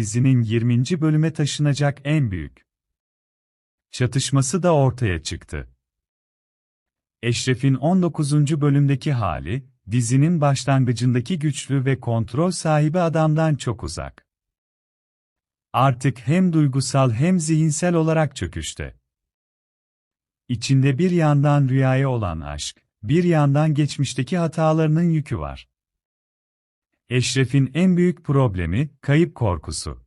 dizinin 20. bölüme taşınacak en büyük çatışması da ortaya çıktı. Eşref'in 19. bölümdeki hali, dizinin başlangıcındaki güçlü ve kontrol sahibi adamdan çok uzak. Artık hem duygusal hem zihinsel olarak çöküşte. İçinde bir yandan rüyaya olan aşk, bir yandan geçmişteki hatalarının yükü var. Eşref'in en büyük problemi, kayıp korkusu.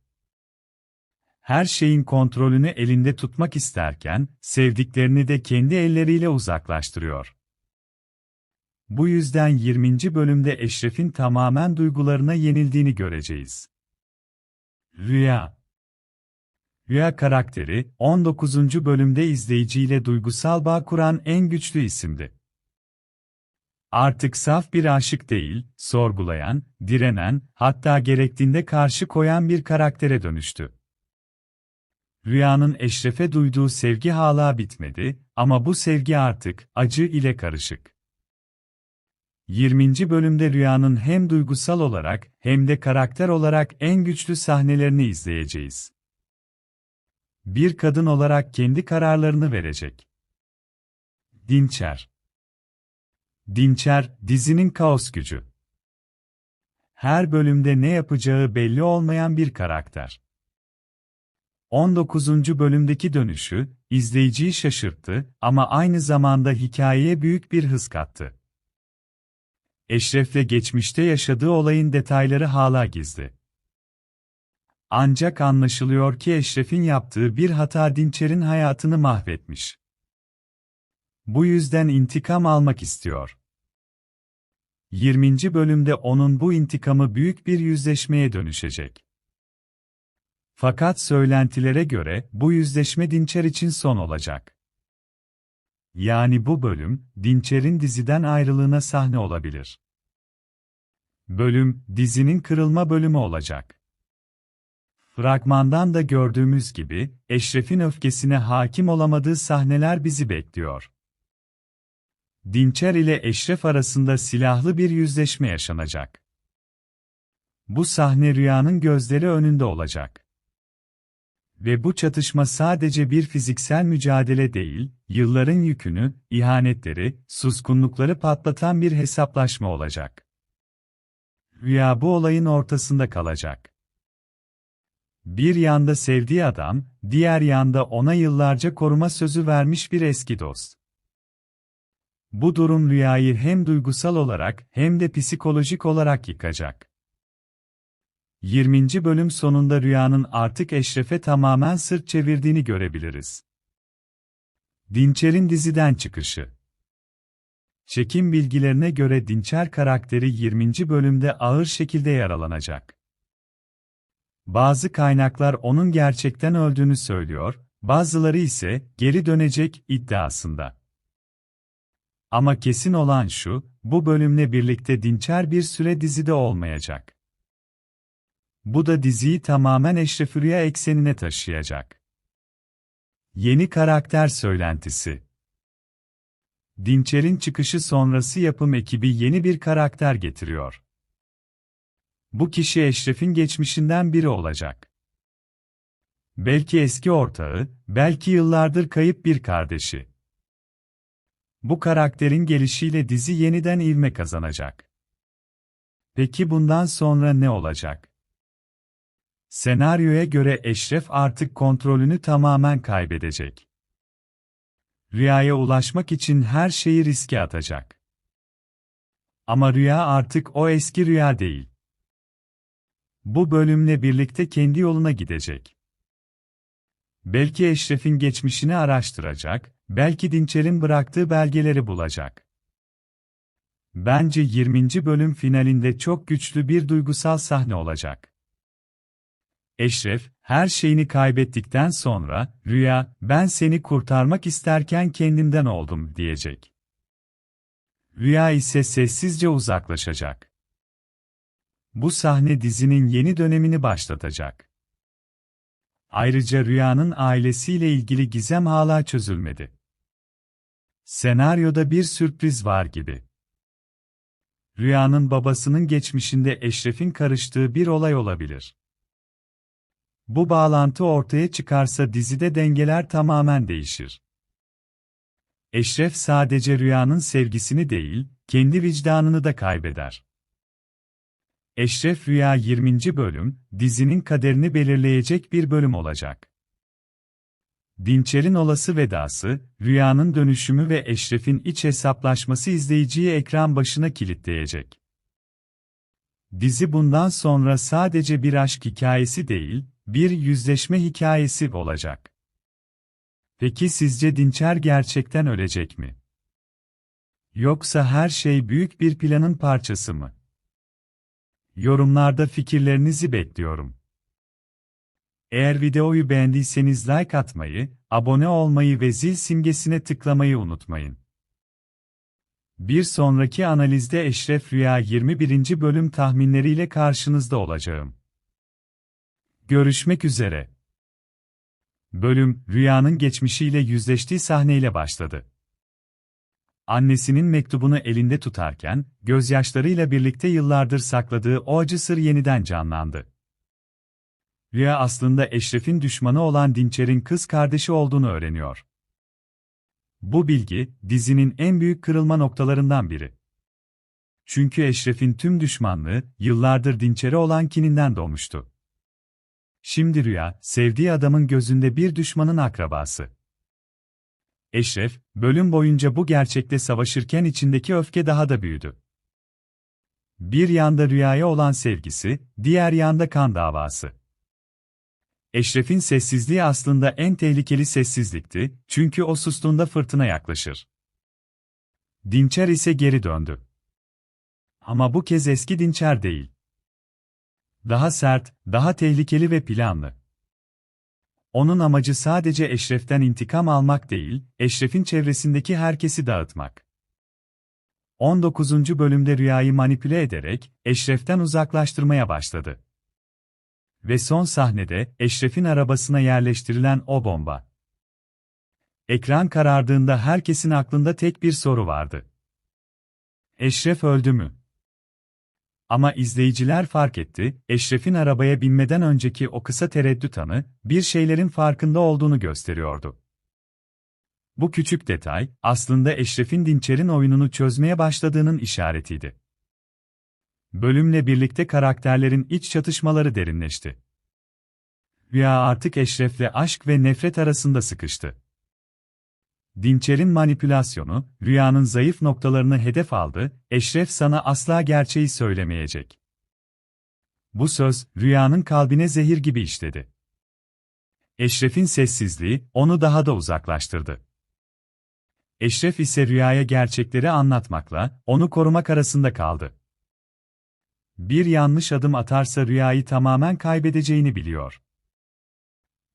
Her şeyin kontrolünü elinde tutmak isterken, sevdiklerini de kendi elleriyle uzaklaştırıyor. Bu yüzden 20. bölümde Eşref'in tamamen duygularına yenildiğini göreceğiz. Rüya Rüya karakteri, 19. bölümde izleyiciyle duygusal bağ kuran en güçlü isimdi. Artık saf bir aşık değil, sorgulayan, direnen, hatta gerektiğinde karşı koyan bir karaktere dönüştü. Rüyanın Eşref'e duyduğu sevgi hala bitmedi ama bu sevgi artık acı ile karışık. 20. bölümde Rüyanın hem duygusal olarak hem de karakter olarak en güçlü sahnelerini izleyeceğiz. Bir kadın olarak kendi kararlarını verecek. Dinçer Dinçer, dizinin kaos gücü. Her bölümde ne yapacağı belli olmayan bir karakter. 19. bölümdeki dönüşü, izleyiciyi şaşırttı ama aynı zamanda hikayeye büyük bir hız kattı. Eşref'le geçmişte yaşadığı olayın detayları hala gizli. Ancak anlaşılıyor ki Eşref'in yaptığı bir hata Dinçer'in hayatını mahvetmiş. Bu yüzden intikam almak istiyor. 20. bölümde onun bu intikamı büyük bir yüzleşmeye dönüşecek. Fakat söylentilere göre bu yüzleşme Dinçer için son olacak. Yani bu bölüm, Dinçer'in diziden ayrılığına sahne olabilir. Bölüm, dizinin kırılma bölümü olacak. Fragmandan da gördüğümüz gibi, Eşref'in öfkesine hakim olamadığı sahneler bizi bekliyor. Dinçer ile Eşref arasında silahlı bir yüzleşme yaşanacak. Bu sahne rüyanın gözleri önünde olacak. Ve bu çatışma sadece bir fiziksel mücadele değil, yılların yükünü, ihanetleri, suskunlukları patlatan bir hesaplaşma olacak. Rüya bu olayın ortasında kalacak. Bir yanda sevdiği adam, diğer yanda ona yıllarca koruma sözü vermiş bir eski dost. Bu durum rüyayı hem duygusal olarak hem de psikolojik olarak yıkacak. 20. bölüm sonunda rüyanın artık Eşref'e tamamen sırt çevirdiğini görebiliriz. Dinçer'in diziden çıkışı Çekim bilgilerine göre Dinçer karakteri 20. bölümde ağır şekilde yaralanacak. Bazı kaynaklar onun gerçekten öldüğünü söylüyor, bazıları ise geri dönecek iddiasında. Ama kesin olan şu, bu bölümle birlikte Dinçer bir süre dizide olmayacak. Bu da diziyi tamamen Eşref eksenine taşıyacak. Yeni karakter söylentisi Dinçer'in çıkışı sonrası yapım ekibi yeni bir karakter getiriyor. Bu kişi Eşref'in geçmişinden biri olacak. Belki eski ortağı, belki yıllardır kayıp bir kardeşi. Bu karakterin gelişiyle dizi yeniden ivme kazanacak. Peki bundan sonra ne olacak? Senaryoya göre Eşref artık kontrolünü tamamen kaybedecek. Rüyaya ulaşmak için her şeyi riske atacak. Ama rüya artık o eski rüya değil. Bu bölümle birlikte kendi yoluna gidecek. Belki Eşref'in geçmişini araştıracak, belki Dinçer'in bıraktığı belgeleri bulacak. Bence 20. bölüm finalinde çok güçlü bir duygusal sahne olacak. Eşref, her şeyini kaybettikten sonra, Rüya, ben seni kurtarmak isterken kendimden oldum, diyecek. Rüya ise sessizce uzaklaşacak. Bu sahne dizinin yeni dönemini başlatacak. Ayrıca Rüya'nın ailesiyle ilgili gizem hala çözülmedi. Senaryoda bir sürpriz var gibi. Rüya'nın babasının geçmişinde Eşref'in karıştığı bir olay olabilir. Bu bağlantı ortaya çıkarsa dizide dengeler tamamen değişir. Eşref sadece rüyanın sevgisini değil, kendi vicdanını da kaybeder. Eşref Rüya 20. bölüm, dizinin kaderini belirleyecek bir bölüm olacak. Dinçer'in olası vedası, rüyanın dönüşümü ve Eşref'in iç hesaplaşması izleyiciyi ekran başına kilitleyecek. Dizi bundan sonra sadece bir aşk hikayesi değil, bir yüzleşme hikayesi olacak. Peki sizce Dinçer gerçekten ölecek mi? Yoksa her şey büyük bir planın parçası mı? Yorumlarda fikirlerinizi bekliyorum. Eğer videoyu beğendiyseniz like atmayı, abone olmayı ve zil simgesine tıklamayı unutmayın. Bir sonraki analizde Eşref Rüya 21. bölüm tahminleriyle karşınızda olacağım. Görüşmek üzere. Bölüm, Rüya'nın geçmişiyle yüzleştiği sahneyle başladı. Annesinin mektubunu elinde tutarken, gözyaşlarıyla birlikte yıllardır sakladığı o acı sır yeniden canlandı. Rüya aslında Eşref'in düşmanı olan Dinçer'in kız kardeşi olduğunu öğreniyor. Bu bilgi, dizinin en büyük kırılma noktalarından biri. Çünkü Eşref'in tüm düşmanlığı, yıllardır Dinçer'e olan kininden doğmuştu. Şimdi Rüya, sevdiği adamın gözünde bir düşmanın akrabası. Eşref, bölüm boyunca bu gerçekle savaşırken içindeki öfke daha da büyüdü. Bir yanda Rüya'ya olan sevgisi, diğer yanda kan davası. Eşref'in sessizliği aslında en tehlikeli sessizlikti, çünkü o sustuğunda fırtına yaklaşır. Dinçer ise geri döndü. Ama bu kez eski Dinçer değil. Daha sert, daha tehlikeli ve planlı. Onun amacı sadece Eşref'ten intikam almak değil, Eşref'in çevresindeki herkesi dağıtmak. 19. bölümde rüyayı manipüle ederek, Eşref'ten uzaklaştırmaya başladı. Ve son sahnede, Eşref'in arabasına yerleştirilen o bomba. Ekran karardığında herkesin aklında tek bir soru vardı. Eşref öldü mü? Ama izleyiciler fark etti, Eşref'in arabaya binmeden önceki o kısa tereddüt anı, bir şeylerin farkında olduğunu gösteriyordu. Bu küçük detay, aslında Eşref'in Dinçer'in oyununu çözmeye başladığının işaretiydi. Bölümle birlikte karakterlerin iç çatışmaları derinleşti. Rüya artık Eşref'le aşk ve nefret arasında sıkıştı. Dinçer'in manipülasyonu, rüyanın zayıf noktalarını hedef aldı, Eşref sana asla gerçeği söylemeyecek. Bu söz, rüyanın kalbine zehir gibi işledi. Eşref'in sessizliği, onu daha da uzaklaştırdı. Eşref ise rüyaya gerçekleri anlatmakla, onu korumak arasında kaldı. Bir yanlış adım atarsa rüyayı tamamen kaybedeceğini biliyor.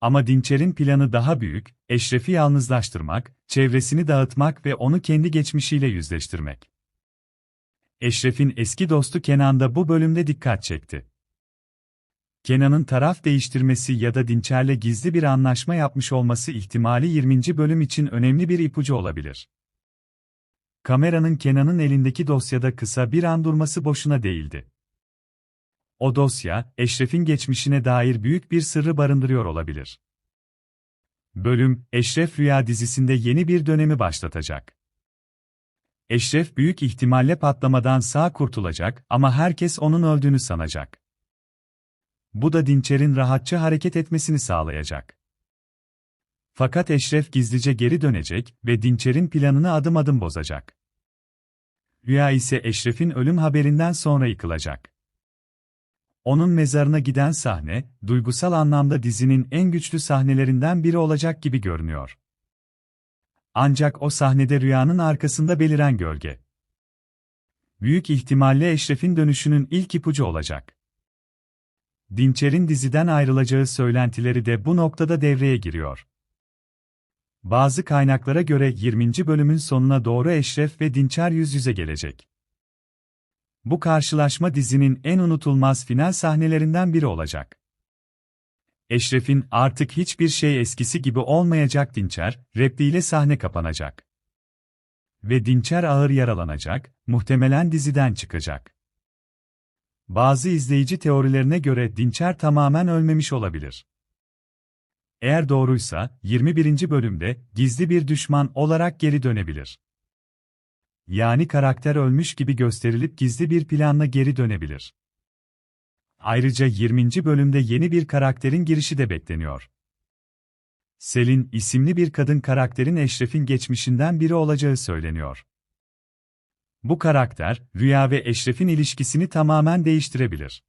Ama Dinçer'in planı daha büyük, Eşref'i yalnızlaştırmak, çevresini dağıtmak ve onu kendi geçmişiyle yüzleştirmek. Eşref'in eski dostu Kenan da bu bölümde dikkat çekti. Kenan'ın taraf değiştirmesi ya da Dinçer'le gizli bir anlaşma yapmış olması ihtimali 20. bölüm için önemli bir ipucu olabilir. Kameranın Kenan'ın elindeki dosyada kısa bir an durması boşuna değildi. O dosya, Eşref'in geçmişine dair büyük bir sırrı barındırıyor olabilir. Bölüm, Eşref Rüya dizisinde yeni bir dönemi başlatacak. Eşref büyük ihtimalle patlamadan sağ kurtulacak ama herkes onun öldüğünü sanacak. Bu da Dinçer'in rahatça hareket etmesini sağlayacak. Fakat Eşref gizlice geri dönecek ve Dinçer'in planını adım adım bozacak. Rüya ise Eşref'in ölüm haberinden sonra yıkılacak. Onun mezarına giden sahne, duygusal anlamda dizinin en güçlü sahnelerinden biri olacak gibi görünüyor. Ancak o sahnede rüyanın arkasında beliren gölge. Büyük ihtimalle Eşref'in dönüşünün ilk ipucu olacak. Dinçer'in diziden ayrılacağı söylentileri de bu noktada devreye giriyor. Bazı kaynaklara göre 20. bölümün sonuna doğru Eşref ve Dinçer yüz yüze gelecek. Bu karşılaşma dizinin en unutulmaz final sahnelerinden biri olacak. Eşref'in artık hiçbir şey eskisi gibi olmayacak Dinçer, repliğiyle sahne kapanacak. Ve Dinçer ağır yaralanacak, muhtemelen diziden çıkacak. Bazı izleyici teorilerine göre Dinçer tamamen ölmemiş olabilir. Eğer doğruysa, 21. bölümde gizli bir düşman olarak geri dönebilir. Yani karakter ölmüş gibi gösterilip gizli bir planla geri dönebilir. Ayrıca 20. bölümde yeni bir karakterin girişi de bekleniyor. Selin isimli bir kadın karakterin Eşref'in geçmişinden biri olacağı söyleniyor. Bu karakter, Rüya ve Eşref'in ilişkisini tamamen değiştirebilir.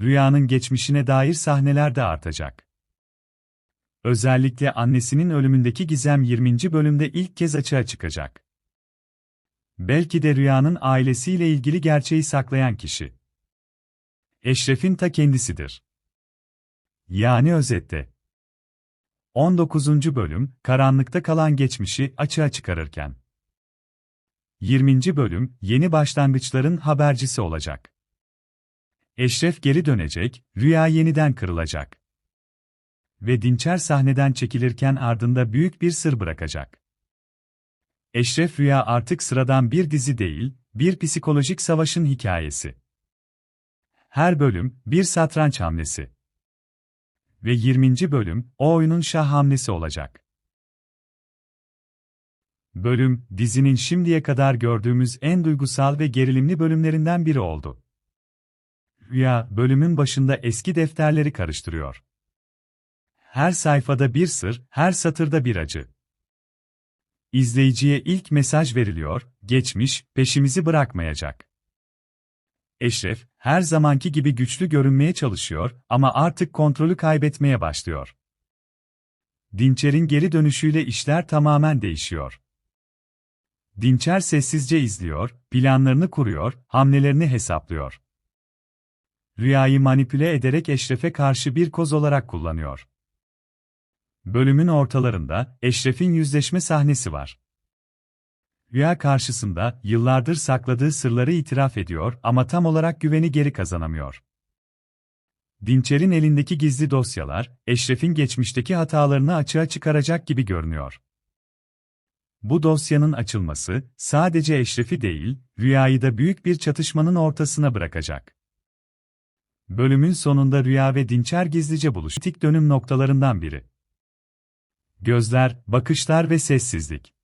Rüyanın geçmişine dair sahneler de artacak. Özellikle annesinin ölümündeki gizem 20. bölümde ilk kez açığa çıkacak. Belki de Rüyanın ailesiyle ilgili gerçeği saklayan kişi. Eşref'in ta kendisidir. Yani özette. 19. bölüm, karanlıkta kalan geçmişi açığa çıkarırken. 20. bölüm, yeni başlangıçların habercisi olacak. Eşref geri dönecek, rüya yeniden kırılacak. Ve Dinçer sahneden çekilirken ardında büyük bir sır bırakacak. Eşref Rüya artık sıradan bir dizi değil, bir psikolojik savaşın hikayesi. Her bölüm, bir satranç hamlesi. Ve 20. bölüm, o oyunun şah hamlesi olacak. Bölüm, dizinin şimdiye kadar gördüğümüz en duygusal ve gerilimli bölümlerinden biri oldu. Rüya, bölümün başında eski defterleri karıştırıyor. Her sayfada bir sır, her satırda bir acı. İzleyiciye ilk mesaj veriliyor, geçmiş, peşimizi bırakmayacak. Eşref, her zamanki gibi güçlü görünmeye çalışıyor ama artık kontrolü kaybetmeye başlıyor. Dinçer'in geri dönüşüyle işler tamamen değişiyor. Dinçer sessizce izliyor, planlarını kuruyor, hamlelerini hesaplıyor. Rüyayı manipüle ederek Eşref'e karşı bir koz olarak kullanıyor. Bölümün ortalarında Eşref'in yüzleşme sahnesi var. Rüya karşısında yıllardır sakladığı sırları itiraf ediyor ama tam olarak güveni geri kazanamıyor. Dinçer'in elindeki gizli dosyalar, Eşref'in geçmişteki hatalarını açığa çıkaracak gibi görünüyor. Bu dosyanın açılması, sadece Eşref'i değil, Rüya'yı da büyük bir çatışmanın ortasına bırakacak. Bölümün sonunda Rüya ve Dinçer gizlice buluştik dönüm noktalarından biri. Gözler, bakışlar ve sessizlik.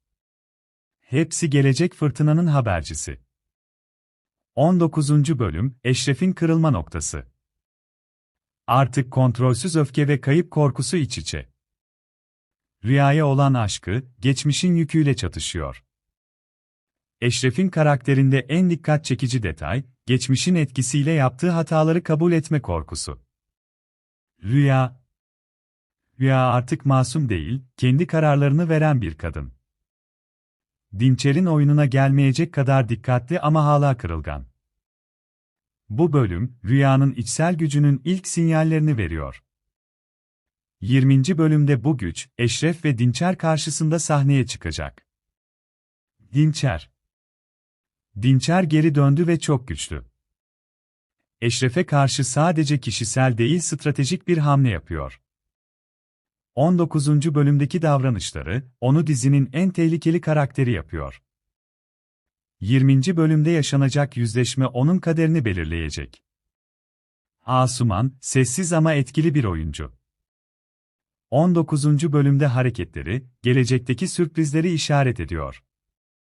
Hepsi gelecek fırtınanın habercisi. 19. bölüm, Eşref'in kırılma noktası. Artık kontrolsüz öfke ve kayıp korkusu iç içe. Rüyaya olan aşkı, geçmişin yüküyle çatışıyor. Eşref'in karakterinde en dikkat çekici detay, geçmişin etkisiyle yaptığı hataları kabul etme korkusu. Rüya Rüya artık masum değil, kendi kararlarını veren bir kadın. Dinçer'in oyununa gelmeyecek kadar dikkatli ama hala kırılgan. Bu bölüm, Rüya'nın içsel gücünün ilk sinyallerini veriyor. 20. bölümde bu güç, Eşref ve Dinçer karşısında sahneye çıkacak. Dinçer Dinçer geri döndü ve çok güçlü. Eşref'e karşı sadece kişisel değil stratejik bir hamle yapıyor. 19. bölümdeki davranışları, onu dizinin en tehlikeli karakteri yapıyor. 20. bölümde yaşanacak yüzleşme onun kaderini belirleyecek. Asuman, sessiz ama etkili bir oyuncu. 19. bölümde hareketleri, gelecekteki sürprizleri işaret ediyor.